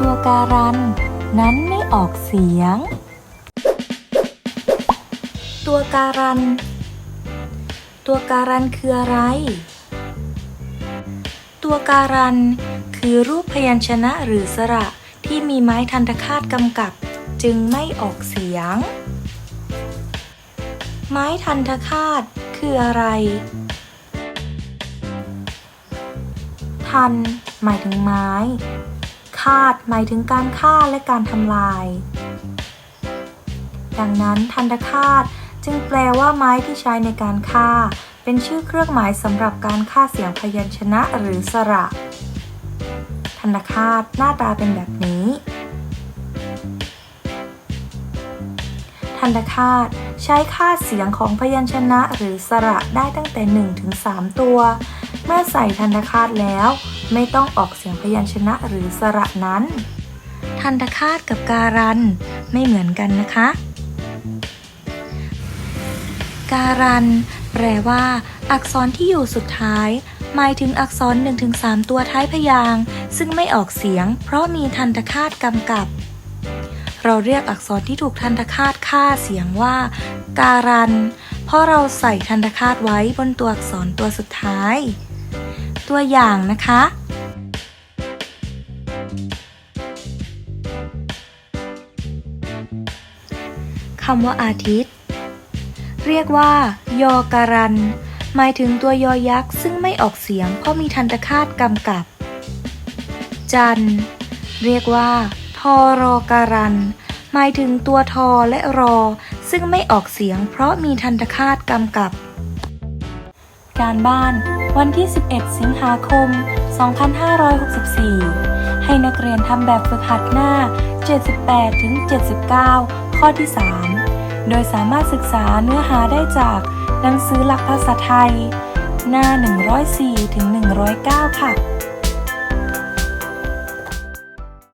ตัวการัน นั้นไม่ออกเสียง ตัวการัน ตัวการันคืออะไร ตัวการัน คือรูปพยัญชนะหรือสระที่มีไม้ทันตคาตกำกับ จึงไม่ออกเสียง ไม้ทันตคาตคืออะไร ทัน หมายถึงไม้ ฆาตหมายถึงการฆ่าและการทำลาย ดังนั้นทันตฆาตจึงแปลว่าไม้ที่ใช้ในการฆ่า เป็นชื่อเครื่องหมายสำหรับการฆ่าเสียงพยัญชนะหรือสระ ทันตฆาตหน้าตาเป็นแบบนี้ ทันตคาต ใช้ค่าเสียงของพยัญชนะหรือสระได้ตั้งแต่ 1 ถึง 3 ตัว เมื่อใส่ทันตคาตแล้ว ไม่ต้องออกเสียงพยัญชนะหรือสระนั้น ทันตคาตกับการันไม่เหมือนกันนะคะ การันแปลว่า อักษรที่อยู่สุดท้าย หมายถึงอักษร 1-3 ตัวท้ายพยางค์ซึ่งไม่ออกเสียง เพราะมีทันตคาตกำกับ เราเรียกอักษรที่ถูกทันตคาตฆ่าเสียงว่า การัน เพราะเราใส่ทันตคาตไว้บนตัวอักษรตัวสุดท้าย ตัวอย่างนะคะ คำว่าอาทิตย์ เรียกว่า ยอการัน หมายถึงตัวยอยักษ์ซึ่งไม่ออกเสียงเพราะมีทันตคาตกำกับ จันเรียกว่า รอการัน หมายถึงตัวทอและรอ ซึ่งไม่ออกเสียงเพราะมีทันตคาตกำกับ การบ้าน วันที่ 11 สิงหาคม 2564 ให้นักเรียนทำแบบฝึกหัดหน้า 78ถึง79 ข้อที่ 3 โดยสามารถศึกษาเนื้อหาได้จากหนังสือหลักภาษาไทย หน้า 104ถึง109 ค่ะ